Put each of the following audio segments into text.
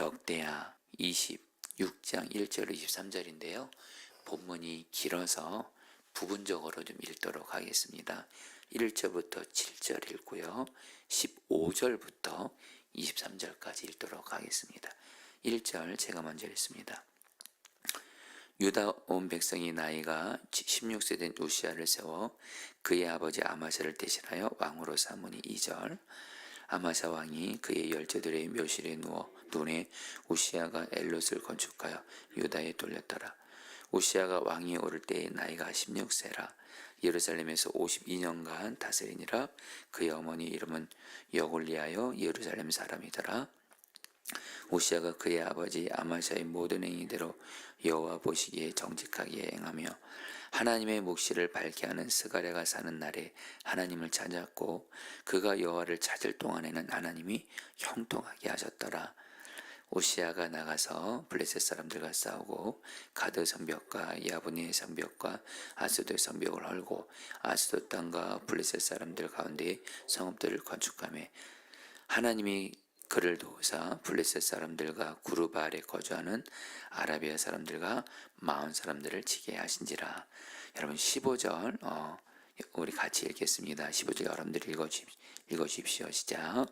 역대하 26장 1절 23절인데요. 본문이 길어서 부분적으로 좀 읽도록 하겠습니다. 1절부터 7절 읽고요. 15절부터 23절까지 읽도록 하겠습니다. 1절 제가 먼저 읽습니다. 유다 온 백성이 나이가 16세 된 우시아를 세워 그의 아버지 아마샤를 대신하여 왕으로 삼으니 2절 아마샤 왕이 그의 열조들의 묘실에 누워 눈에 우시아가 엘롯을 건축하여 유다에 돌렸더라. 우시아가 왕이 오를 때의 나이가 16세라 예루살렘에서 52년간 다스리니라 그의 어머니 이름은 여골리하여 예루살렘 사람이더라. 우시아가 그의 아버지 아마샤의 모든 행위대로 여호와 보시기에 정직하게 행하며 하나님의 묵시를 밝게 하는 스가랴가 사는 날에 하나님을 찾았고 그가 여호와를 찾을 동안에는 하나님이 형통하게 하셨더라. 오시아가 나가서 블레셋 사람들과 싸우고 가드 성벽과 야브니의 성벽과 아스도 성벽을 헐고 아스도 땅과 블레셋 사람들 가운데 성읍들을 건축하며 하나님이 그를 도우사 블레셋 사람들과 구르바 아래 거주하는 아라비아 사람들과 마온 사람들을 지게 하신지라. 여러분 15절 어, 우리 같이 읽겠습니다. 15절 여러분들 읽어주십, 읽어주십시오. 시작.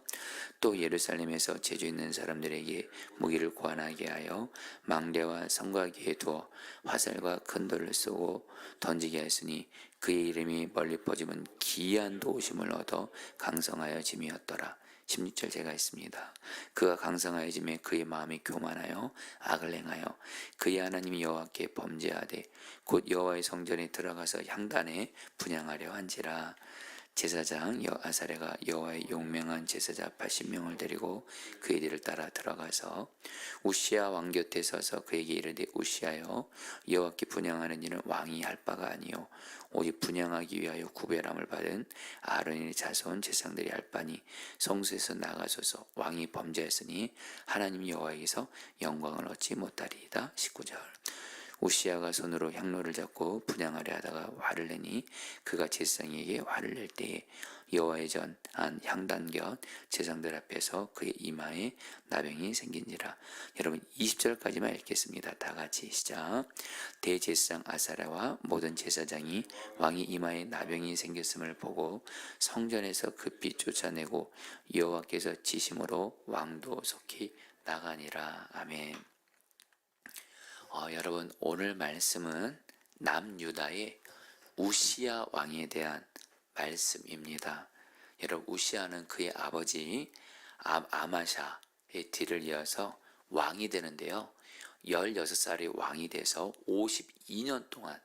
또 예루살렘에서 재주 있는 사람들에게 무기를 고안하게 하여 망대와 성곽에 두어 화살과 큰 돌을 쏘고 던지게 했으니 그의 이름이 멀리 퍼지면 기이한 도우심을 얻어 강성하여 짐이었더라. 16절 제가 있습니다. 그가 강성하여 짐에 그의 마음이 교만하여 악을 행하여 그의 하나님 여호와께 범죄하되 곧 여호와의 성전에 들어가서 향단에 분양하려 한지라 제사장 여아사레가 여호와의 용맹한 제사자 80명을 데리고 그의 뒤를 따라 들어가서 우시아 왕 곁에 서서 그에게 이르되 우시아여 여호와께 분양하는 일은 왕이 할 바가 아니요 오직 분양하기 위하여 구별함을 받은 아론의 자손 제상들이 할 바니 성소에서 나가소서. 왕이 범죄했으니 하나님 여호와에게서 영광을 얻지 못하리이다. 19절 우시아가 손으로 향로를 잡고 분양하려 하다가 화를 내니 그가 제사장에게 화를 낼 때에 여호와의 전 안 향단 곁 제상들 앞에서 그의 이마에 나병이 생긴지라. 여러분 20절까지만 읽겠습니다. 다 같이 시작. 대제사장 아사라와 모든 제사장이 왕이 이마에 나병이 생겼음을 보고 성전에서 급히 쫓아내고 여호와께서 지심으로 왕도 속히 나가니라. 아멘 어, 여러분 오늘 말씀은 남유다의 우시아 왕에 대한 말씀입니다. 여러분 우시아는 그의 아버지 아, 아마샤의 뒤를 이어서 왕이 되는데요. 16살이 왕이 돼서 52년 동안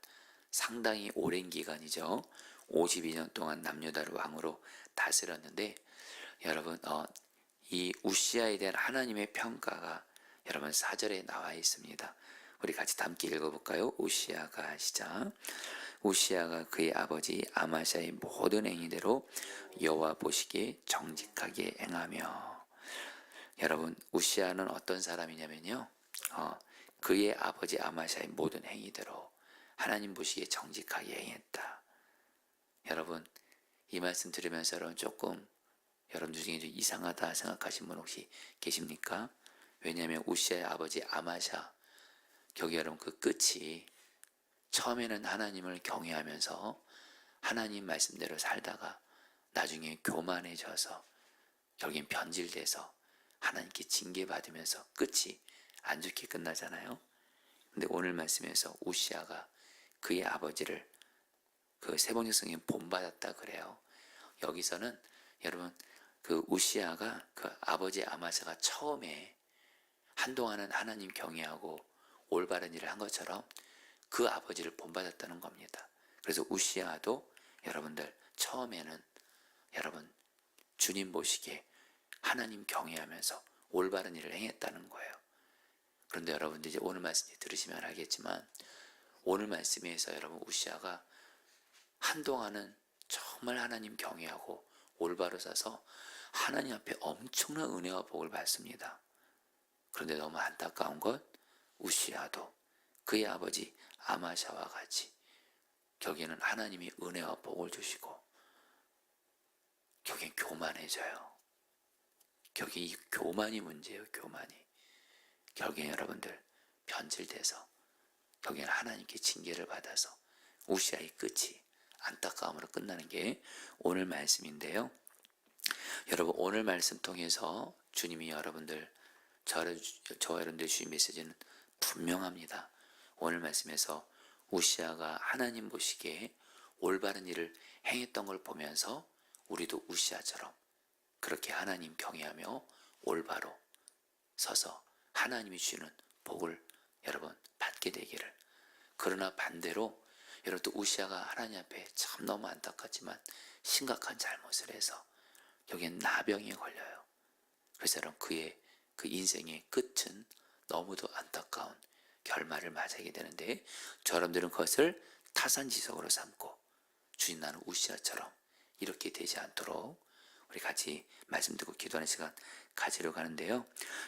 상당히 오랜 기간이죠. 52년 동안 남유다를 왕으로 다스렸는데 여러분 어, 이 우시아에 대한 하나님의 평가가 여러분 사절에 나와 있습니다. 우리 같이 함께 읽어볼까요? 우시아가 시작. 우시아가 그의 아버지 아마샤의 모든 행위대로 여호와 보시기에 정직하게 행하며 여러분 우시아는 어떤 사람이냐면요. 어, 그의 아버지 아마샤의 모든 행위대로 하나님 보시기에 정직하게 행했다. 여러분 이 말씀 들으면서 여러분 조금 여러분 중에 좀 이상하다 생각하신 분 혹시 계십니까? 왜냐하면 우시아의 아버지 아마샤 여기 여러분 그 끝이 처음에는 하나님을 경외하면서 하나님 말씀대로 살다가 나중에 교만해져서 여긴 변질돼서 하나님께 징계받으면서 끝이 안 좋게 끝나잖아요. 근데 오늘 말씀에서 우시아가 그의 아버지를 그 세번역성에 본받았다 그래요. 여기서는 여러분 그 우시아가 그 아버지 아마사가 처음에 한동안은 하나님 경외하고 올바른 일을 한 것처럼 그 아버지를 본받았다는 겁니다. 그래서 우시아도 여러분들 처음에는 여러분 주님 보시기에 하나님 경외하면서 올바른 일을 행했다는 거예요. 그런데 여러분들 이제 오늘 말씀 들으시면 알겠지만 오늘 말씀에서 여러분 우시아가 한동안은 정말 하나님 경외하고 올바로 사서 하나님 앞에 엄청난 은혜와 복을 받습니다. 그런데 너무 안타까운 것 우시아도 그의 아버지 아마샤와 같이 격에는 하나님이 은혜와 복을 주시고 격엔 교만해져요. 격이 이 교만이 문제예요. 교만이. 결국엔 여러분들 변질돼서 결국엔 하나님께 징계를 받아서 우시아의 끝이 안타까움으로 끝나는 게 오늘 말씀인데요. 여러분 오늘 말씀 통해서 주님이 여러분들 저를 저 여러분들 주신 메시지는 분명합니다. 오늘 말씀에서 우시아가 하나님 보시기에 올바른 일을 행했던 걸 보면서 우리도 우시아처럼 그렇게 하나님 경외하며 올바로 서서 하나님이 주는 복을 여러분 받게 되기를. 그러나 반대로 여러분 또 우시아가 하나님 앞에 참 너무 안타깝지만 심각한 잘못을 해서 여기엔 나병에 걸려요. 그래서 여러분 그의 그 인생의 끝은 너무도 안타까운 결말을 맞이하게 되는데 저러분들은 그것을 타산지석으로 삼고 주님 나는 우시아처럼 이렇게 되지 않도록 우리 같이 말씀 듣고 기도하는 시간 가지려고 하는데요.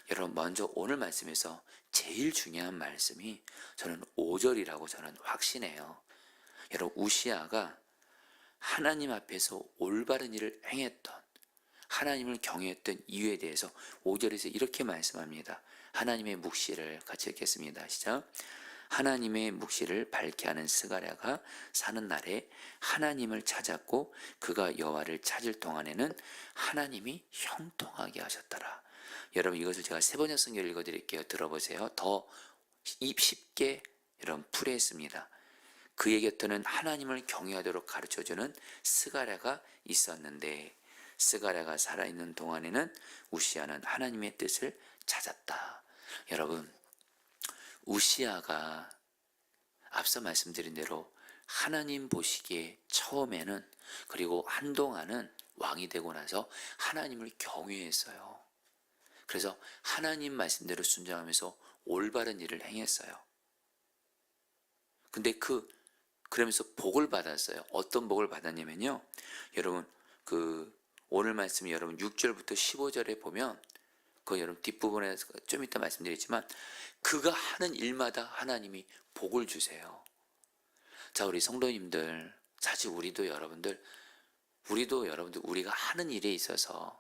여러분 먼저 오늘 말씀에서 제일 중요한 말씀이 저는 5절이라고 저는 확신해요. 여러분 우시아가 하나님 앞에서 올바른 일을 행했던 하나님을 경외했던 이유에 대해서 5절에서 이렇게 말씀합니다. 하나님의 묵시를 같이 읽겠습니다. 시작. 하나님의 묵시를 밝게 하는 스가랴가 사는 날에 하나님을 찾았고 그가 여호와를 찾을 동안에는 하나님이 형통하게 하셨더라. 여러분 이것을 제가 세 번역 성경을 읽어드릴게요. 들어보세요. 더입 쉽게 여러분 풀이했습니다. 그의 곁에는 하나님을 경외하도록 가르쳐주는 스가랴가 있었는데 스가랴가 살아있는 동안에는 우시아는 하나님의 뜻을 찾았다. 여러분 우시아가 앞서 말씀드린 대로 하나님 보시기에 처음에는 그리고 한동안은 왕이 되고 나서 하나님을 경외했어요. 그래서 하나님 말씀대로 순종하면서 올바른 일을 행했어요. 근데 그 그러면서 복을 받았어요. 어떤 복을 받았냐면요. 여러분 그 오늘 말씀 여러분 6절부터 15절에 보면 그 여러분 뒷부분에 좀 이따 말씀드리지만 그가 하는 일마다 하나님이 복을 주세요. 자, 우리 성도님들, 사실 우리도 여러분들, 우리도 여러분들 우리가 하는 일에 있어서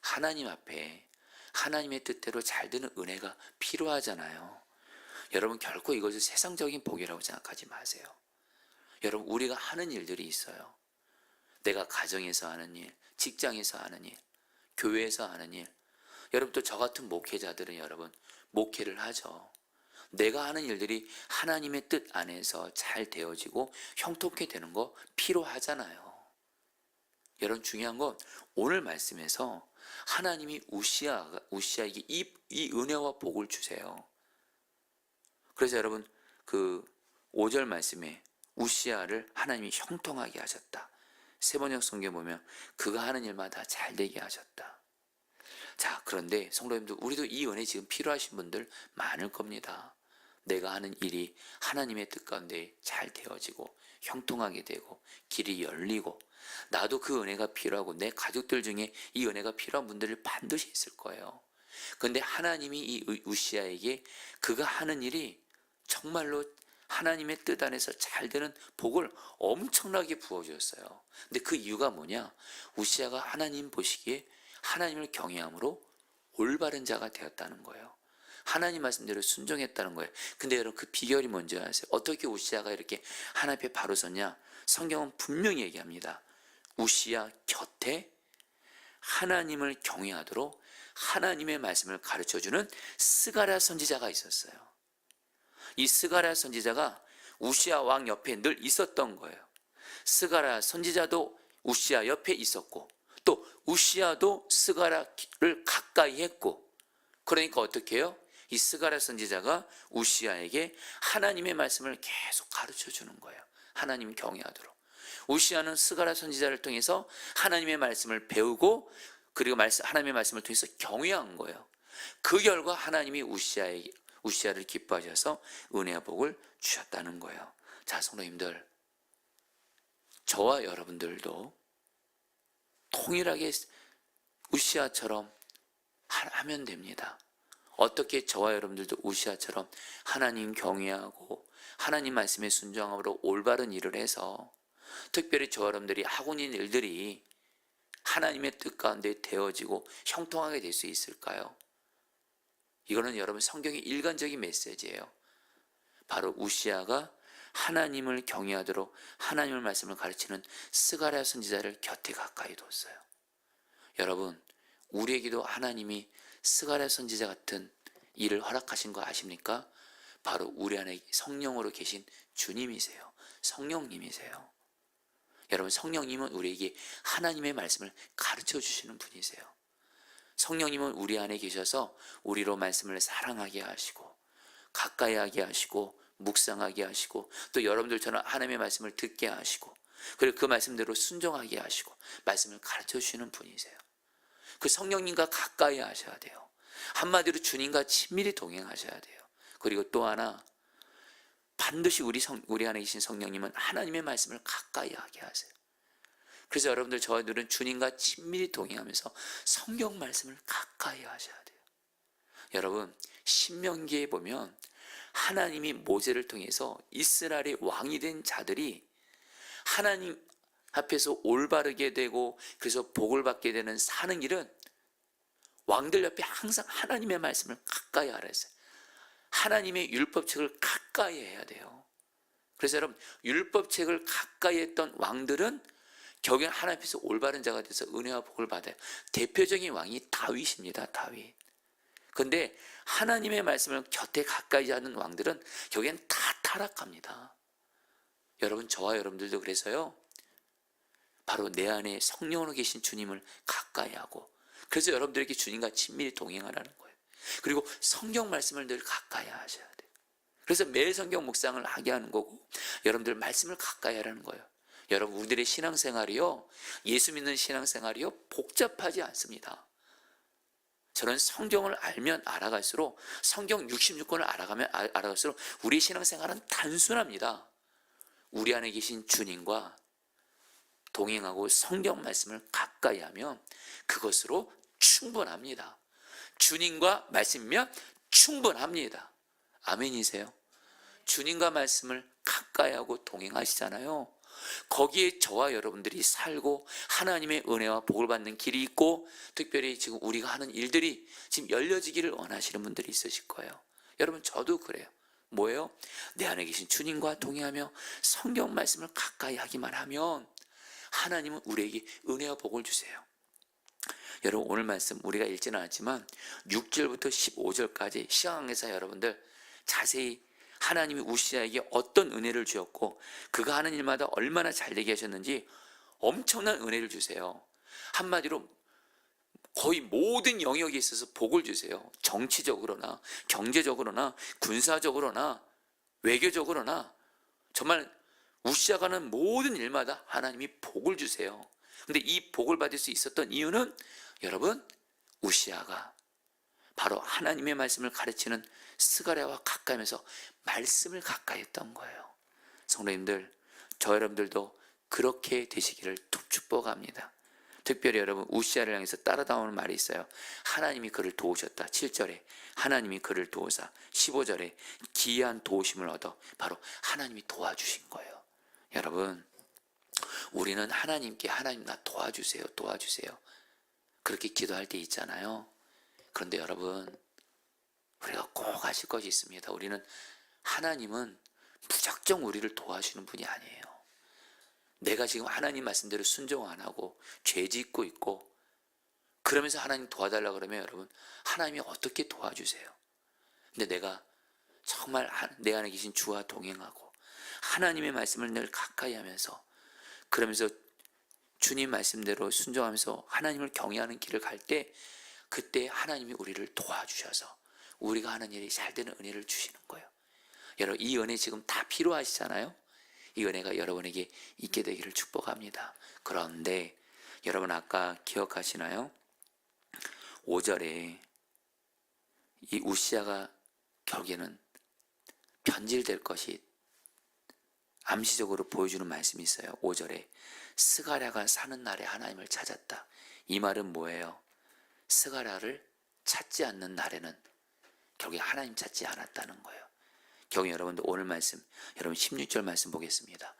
하나님 앞에 하나님의 뜻대로 잘 되는 은혜가 필요하잖아요. 여러분 결코 이것을 세상적인 복이라고 생각하지 마세요. 여러분 우리가 하는 일들이 있어요. 내가 가정에서 하는 일, 직장에서 하는 일, 교회에서 하는 일. 여러분 또 저 같은 목회자들은 여러분 목회를 하죠. 내가 하는 일들이 하나님의 뜻 안에서 잘 되어지고 형통케 되는 거 필요하잖아요. 여러분 중요한 건 오늘 말씀에서 하나님이 우시아 우시아에게 이, 이 은혜와 복을 주세요. 그래서 여러분 그 5절 말씀에 우시아를 하나님이 형통하게 하셨다. 세번역 성경 보면 그가 하는 일마다 잘 되게 하셨다. 자, 그런데 성도님들 우리도 이 은혜 지금 필요하신 분들 많을 겁니다. 내가 하는 일이 하나님의 뜻 가운데 잘 되어지고 형통하게 되고 길이 열리고 나도 그 은혜가 필요하고 내 가족들 중에 이 은혜가 필요한 분들이 반드시 있을 거예요. 그런데 하나님이 이 우시아에게 그가 하는 일이 정말로 하나님의 뜻 안에서 잘 되는 복을 엄청나게 부어주었어요. 근데 그 이유가 뭐냐? 우시아가 하나님 보시기에 하나님을 경외함으로 올바른 자가 되었다는 거예요. 하나님 말씀대로 순종했다는 거예요. 근데 여러분 그 비결이 뭔지 아세요? 어떻게 우시아가 이렇게 하나님 앞에 바로 섰냐? 성경은 분명히 얘기합니다. 우시아 곁에 하나님을 경외하도록 하나님의 말씀을 가르쳐주는 스가랴 선지자가 있었어요. 이 스가랴 선지자가 우시아 왕 옆에 늘 있었던 거예요. 스가랴 선지자도 우시아 옆에 있었고 또 우시아도 스가랴를 가까이 했고 그러니까 어떻게 해요? 이 스가랴 선지자가 우시아에게 하나님의 말씀을 계속 가르쳐 주는 거예요. 하나님 경외하도록. 우시아는 스가랴 선지자를 통해서 하나님의 말씀을 배우고 그리고 말씀, 하나님의 말씀을 통해서 경외한 거예요. 그 결과 하나님이 우시아에게 우시아를 기뻐하셔서 은혜와 복을 주셨다는 거예요. 자, 성도님들, 저와 여러분들도 통일하게 우시아처럼 하면 됩니다. 어떻게 저와 여러분들도 우시아처럼 하나님 경외하고 하나님 말씀에 순종함으로 올바른 일을 해서 특별히 저 여러분들이 하고 있는 일들이 하나님의 뜻 가운데 되어지고 형통하게 될 수 있을까요? 이거는 여러분 성경의 일관적인 메시지예요. 바로 우시아가 하나님을 경외하도록 하나님의 말씀을 가르치는 스가랴 선지자를 곁에 가까이 뒀어요. 여러분, 우리에게도 하나님이 스가랴 선지자 같은 일을 허락하신 거 아십니까? 바로 우리 안에 성령으로 계신 주님이세요. 성령님이세요. 여러분, 성령님은 우리에게 하나님의 말씀을 가르쳐 주시는 분이세요. 성령님은 우리 안에 계셔서 우리로 말씀을 사랑하게 하시고 가까이 하게 하시고 묵상하게 하시고 또 여러분들처럼 하나님의 말씀을 듣게 하시고 그리고 그 말씀대로 순종하게 하시고 말씀을 가르쳐 주시는 분이세요. 그 성령님과 가까이 하셔야 돼요. 한마디로 주님과 친밀히 동행하셔야 돼요. 그리고 또 하나 반드시 우리 성 우리 안에 계신 성령님은 하나님의 말씀을 가까이 하게 하세요. 그래서 여러분들 저희들은 주님과 친밀히 동행하면서 성경 말씀을 가까이 하셔야 돼요. 여러분 신명기에 보면 하나님이 모세를 통해서 이스라엘의 왕이 된 자들이 하나님 앞에서 올바르게 되고 그래서 복을 받게 되는 사는 길은 왕들 옆에 항상 하나님의 말씀을 가까이 하라 했어요. 하나님의 율법책을 가까이 해야 돼요. 그래서 여러분 율법책을 가까이 했던 왕들은 결국엔 하나님 앞에서 올바른 자가 돼서 은혜와 복을 받아요. 대표적인 왕이 다윗입니다. 다윗. 근데 하나님의 말씀을 곁에 가까이 하는 왕들은 결국엔 다 타락합니다. 여러분 저와 여러분들도 그래서요. 바로 내 안에 성령으로 계신 주님을 가까이 하고 그래서 여러분들에게 주님과 친밀히 동행하라는 거예요. 그리고 성경 말씀을 늘 가까이 하셔야 돼요. 그래서 매일 성경 묵상을 하게 하는 거고 여러분들 말씀을 가까이 하라는 거예요. 여러분 우리들의 신앙생활이요. 예수 믿는 신앙생활이요. 복잡하지 않습니다. 저는 성경을 알면 알아갈수록 성경 66권을 알아가면 알- 알아갈수록 우리 신앙생활은 단순합니다. 우리 안에 계신 주님과 동행하고 성경 말씀을 가까이 하면 그것으로 충분합니다. 주님과 말씀이면 충분합니다. 아멘이세요? 주님과 말씀을 가까이 하고 동행하시잖아요. 거기에 저와 여러분들이 살고 하나님의 은혜와 복을 받는 길이 있고 특별히 지금 우리가 하는 일들이 지금 열려지기를 원하시는 분들이 있으실 거예요. 여러분 저도 그래요. 뭐예요? 내 안에 계신 주님과 동행하며 성경 말씀을 가까이 하기만 하면 하나님은 우리에게 은혜와 복을 주세요. 여러분 오늘 말씀 우리가 읽지는 않았지만 6절부터 15절까지 시황에서 여러분들 자세히 하나님이 우시아에게 어떤 은혜를 주었고 그가 하는 일마다 얼마나 잘되게 하셨는지 엄청난 은혜를 주세요. 한마디로 거의 모든 영역에 있어서 복을 주세요. 정치적으로나 경제적으로나 군사적으로나 외교적으로나 정말 우시아가 하는 모든 일마다 하나님이 복을 주세요. 근데 이 복을 받을 수 있었던 이유는 여러분 우시아가 바로 하나님의 말씀을 가르치는 스가랴와 가까이면서 말씀을 가까이 했던 거예요. 성도님들, 저 여러분들도 그렇게 되시기를 축복합니다. 특별히 여러분 우시아를 향해서 따라다오는 말이 있어요. 하나님이 그를 도우셨다. 7절에 하나님이 그를 도우사 15절에 기이한 도우심을 얻어 바로 하나님이 도와주신 거예요. 여러분 우리는 하나님께 하나님 나 도와주세요. 도와주세요. 그렇게 기도할 때 있잖아요. 그런데 여러분 우리가 꼭 아실 것이 있습니다. 우리는 하나님은 무작정 우리를 도와주는 분이 아니에요. 내가 지금 하나님 말씀대로 순종 안 하고 죄 짓고 있고 그러면서 하나님 도와달라 그러면 여러분 하나님이 어떻게 도와주세요? 근데 내가 정말 하- 내 안에 계신 주와 동행하고 하나님의 말씀을 늘 가까이 하면서 그러면서 주님 말씀대로 순종하면서 하나님을 경외하는 길을 갈 때 그때 하나님이 우리를 도와주셔서 우리가 하는 일이 잘 되는 은혜를 주시는 거예요. 여러분 이 은혜 지금 다 필요하시잖아요. 이 은혜가 여러분에게 있게 되기를 축복합니다. 그런데 여러분 아까 기억하시나요? 5절에 이 우시아가 결국에는 변질될 것이 암시적으로 보여주는 말씀이 있어요. 5절에 스가랴가 사는 날에 하나님을 찾았다. 이 말은 뭐예요? 스가랴를 찾지 않는 날에는 결국에 하나님 찾지 않았다는 거예요. 경우 여러분들 오늘 말씀 여러분 16절 말씀 보겠습니다.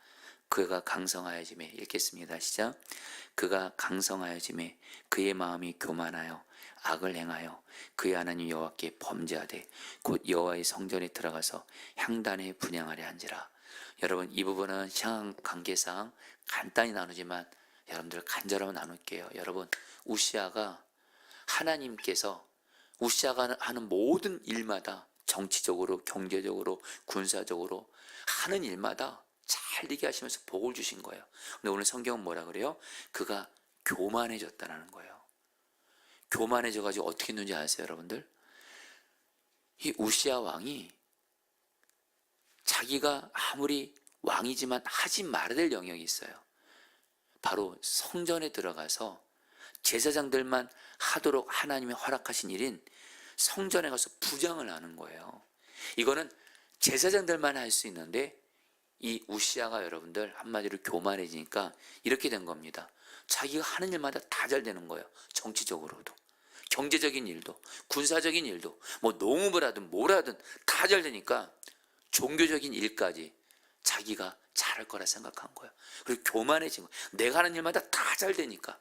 그가 강성하여짐에 읽겠습니다. 시작. 그가 강성하여짐에 그의 마음이 교만하여 악을 행하여 그의 하나님 여호와께 범죄하되 곧 여호와의 성전에 들어가서 향단에 분양하려 한지라. 여러분 이 부분은 상황 관계상 간단히 나누지만 여러분들 간절하면 나눌게요. 여러분 우시아가 하나님께서 우시아가 하는 모든 일마다 정치적으로 경제적으로 군사적으로 하는 일마다 잘 되게 하시면서 복을 주신 거예요. 근데 오늘 성경은 뭐라 그래요? 그가 교만해졌다라는 거예요. 교만해져 가지고 어떻게 했는지 아세요, 여러분들? 이 우시아 왕이 자기가 아무리 왕이지만 하지 말아야 될 영역이 있어요. 바로 성전에 들어가서 제사장들만 하도록 하나님이 허락하신 일인 성전에 가서 부장을 하는 거예요. 이거는 제사장들만 할 수 있는데 이 우시아가 여러분들 한마디로 교만해지니까 이렇게 된 겁니다. 자기가 하는 일마다 다 잘 되는 거예요. 정치적으로도. 경제적인 일도, 군사적인 일도, 뭐 농업을 하든 뭘 하든 다 잘 되니까 종교적인 일까지 자기가 잘할 거라 생각한 거예요. 그리고 교만해진 거예요. 내가 하는 일마다 다 잘 되니까.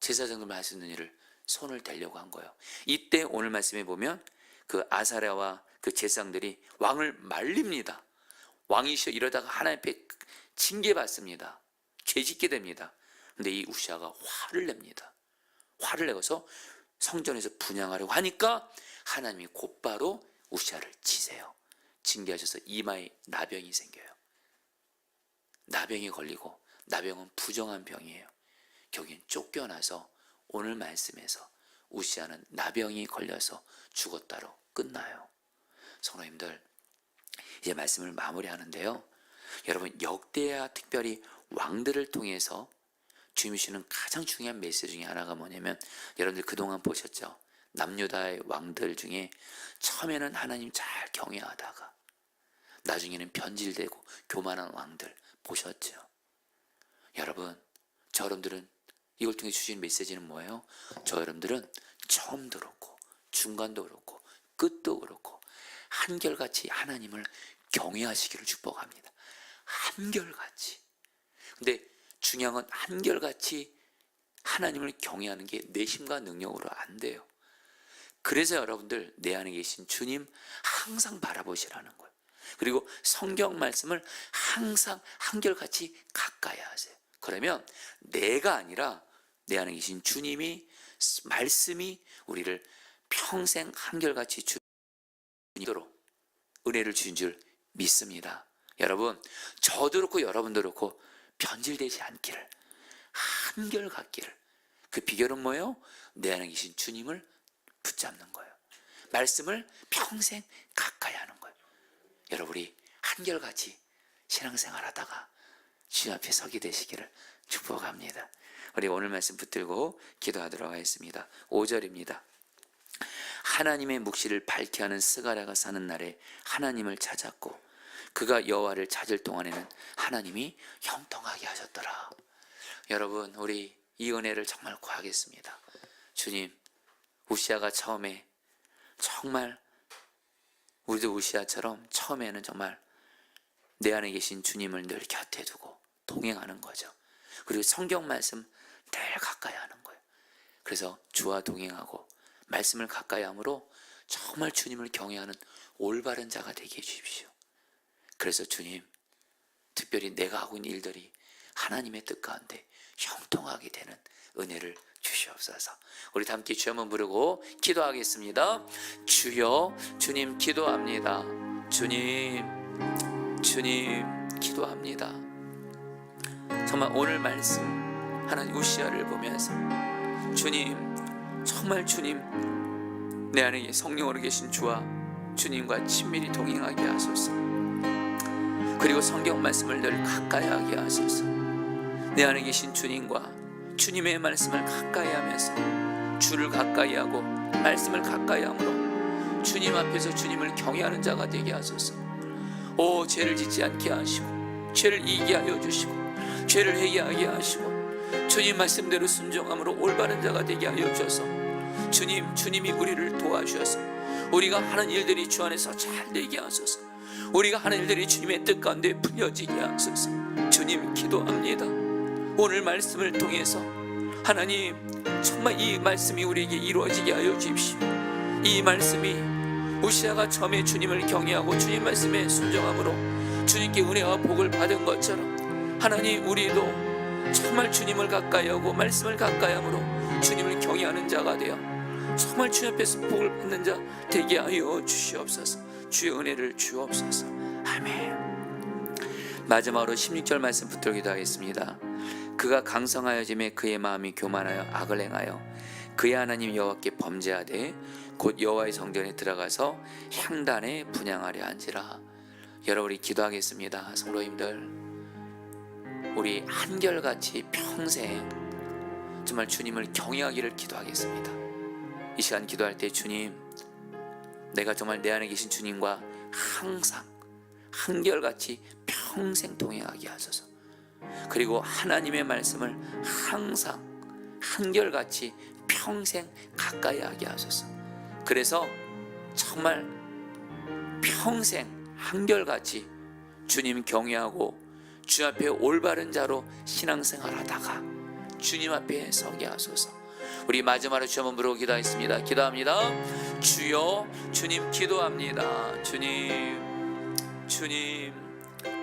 수 있는 일을 손을 대려고 한 거예요. 이때 오늘 말씀에 보면 그 아사랴와 그 제사장들이 왕을 말립니다. 왕이시여 이러다가 하나님 앞에 징계받습니다. 죄짓게 됩니다. 근데 이 우시아가 화를 냅니다. 화를 내서 성전에서 분양하려고 하니까 하나님이 곧바로 우시아를 치세요. 징계하셔서 이마에 나병이 생겨요. 나병이 걸리고 나병은 부정한 병이에요. 결국엔 쫓겨나서 오늘 말씀에서 우시아는 나병이 걸려서 죽었다로 끝나요. 성도님들 이제 말씀을 마무리하는데요. 여러분 역대야 특별히 왕들을 통해서 주님이 주는 가장 중요한 메시지 중에 하나가 뭐냐면 여러분들 그동안 보셨죠? 남유다의 왕들 중에 처음에는 하나님 잘 경외하다가 나중에는 변질되고 교만한 왕들 보셨죠? 여러분 저 여러분들은 이걸 통해 주신 메시지는 뭐예요? 저 여러분들은 처음도 그렇고 중간도 그렇고 끝도 그렇고 한결같이 하나님을 경외하시기를 축복합니다. 한결같이. 근데 중요한 건 한결같이 하나님을 경외하는 게 내심과 능력으로 안 돼요. 그래서 여러분들 내 안에 계신 주님 항상 바라보시라는 거예요. 그리고 성경 말씀을 항상 한결같이 가까이 하세요. 그러면 내가 아니라 내 안에 계신 주님이 말씀이 우리를 평생 한결같이 주도록 은혜를 주신 줄 믿습니다. 여러분, 저도 그렇고 여러분도 그렇고 변질되지 않기를 한결같기를 그 비결은 뭐예요? 내 안에 계신 주님을 붙잡는 거예요. 말씀을 평생 가까이 하는 거예요. 여러분 우리 한결같이 신앙생활 하다가 주님 앞에 서게 되시기를 축복합니다. 우리 오늘 말씀 붙들고 기도하도록 하겠습니다. 5절입니다. 하나님의 묵시를 밝게 하는 스가랴가 사는 날에 하나님을 찾았고 그가 여호와를 찾을 동안에는 하나님이 형통하게 하셨더라. 여러분 우리 이 은혜를 정말 구하겠습니다. 주님 우시아가 처음에 정말 우리도 우시아처럼 처음에는 정말 내 안에 계신 주님을 늘 곁에 두고 동행하는 거죠. 그리고 성경 말씀 늘 가까이 하는 거예요. 그래서 주와 동행하고 말씀을 가까이 함으로 정말 주님을 경외하는 올바른 자가 되게 해 주십시오. 그래서 주님, 특별히 내가 하고 있는 일들이 하나님의 뜻 가운데 형통하게 되는 은혜를 주시옵소서. 우리 다 함께 주 한번 부르고 기도하겠습니다. 주여, 주님 기도합니다. 주님, 주님 기도합니다. 정말 오늘 말씀 하나님 우시아를 보면서 주님, 정말 주님 내 안에 성령으로 계신 주와 주님과 친밀히 동행하게 하소서. 그리고 성경 말씀을 늘 가까이 하게 하소서. 내 안에 계신 주님과 주님의 말씀을 가까이 하면서 주를 가까이 하고 말씀을 가까이 함으로 주님 앞에서 주님을 경외하는 자가 되게 하소서. 오 죄를 짓지 않게 하시고 죄를 이기게 하여 주시고 죄를 회개하게 하시고 주님 말씀대로 순종함으로 올바른 자가 되게 하여 주셔서 주님 주님이 우리를 도와주셔서 우리가 하는 일들이 주 안에서 잘 되게 하소서. 우리가 하는 일들이 주님의 뜻 가운데 풀려지게 하소서. 주님 기도합니다. 오늘 말씀을 통해서 하나님 정말 이 말씀이 우리에게 이루어지게 하여 주십시오. 이 말씀이 우시아가 처음에 주님을 경외하고 주님 말씀에 순종함으로 주님께 은혜와 복을 받은 것처럼 하나님 우리도 정말 주님을 가까이 하고 말씀을 가까이 함으로 주님을 경외하는 자가 되어 정말 주님 앞에서 복을 받는 자 되게 하여 주시옵소서. 주의 은혜를 주옵소서. 아멘. 마지막으로 16절 말씀 붙들어 기도 하겠습니다. 그가 강성하여짐에 그의 마음이 교만하여 악을 행하여 그의 하나님 여호와께 범죄하되 곧 여호와의 성전에 들어가서 향단에 분양하려 한지라. 여러분 우리 기도하겠습니다. 성도님들 우리 한결같이 평생 정말 주님을 경외하기를 기도하겠습니다 이 시간 기도할 때 주님 내가 정말 내 안에 계신 주님과 항상 한결같이 평생 동행하게 하소서 그리고 하나님의 말씀을 항상 한결같이 평생 가까이 하게 하소서. 그래서 정말 평생 한결같이 주님 경외하고 주 앞에 올바른 자로 신앙생활 하다가 주님 앞에 서게 하소서. 우리 마지막으로 주 한번 부르고 기도하겠습니다. 기도합니다. 주여 주님 기도합니다. 주님 주님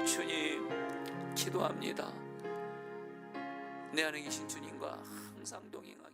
주님 기도합니다. 내 안에 계신 주님과 항상 동행하게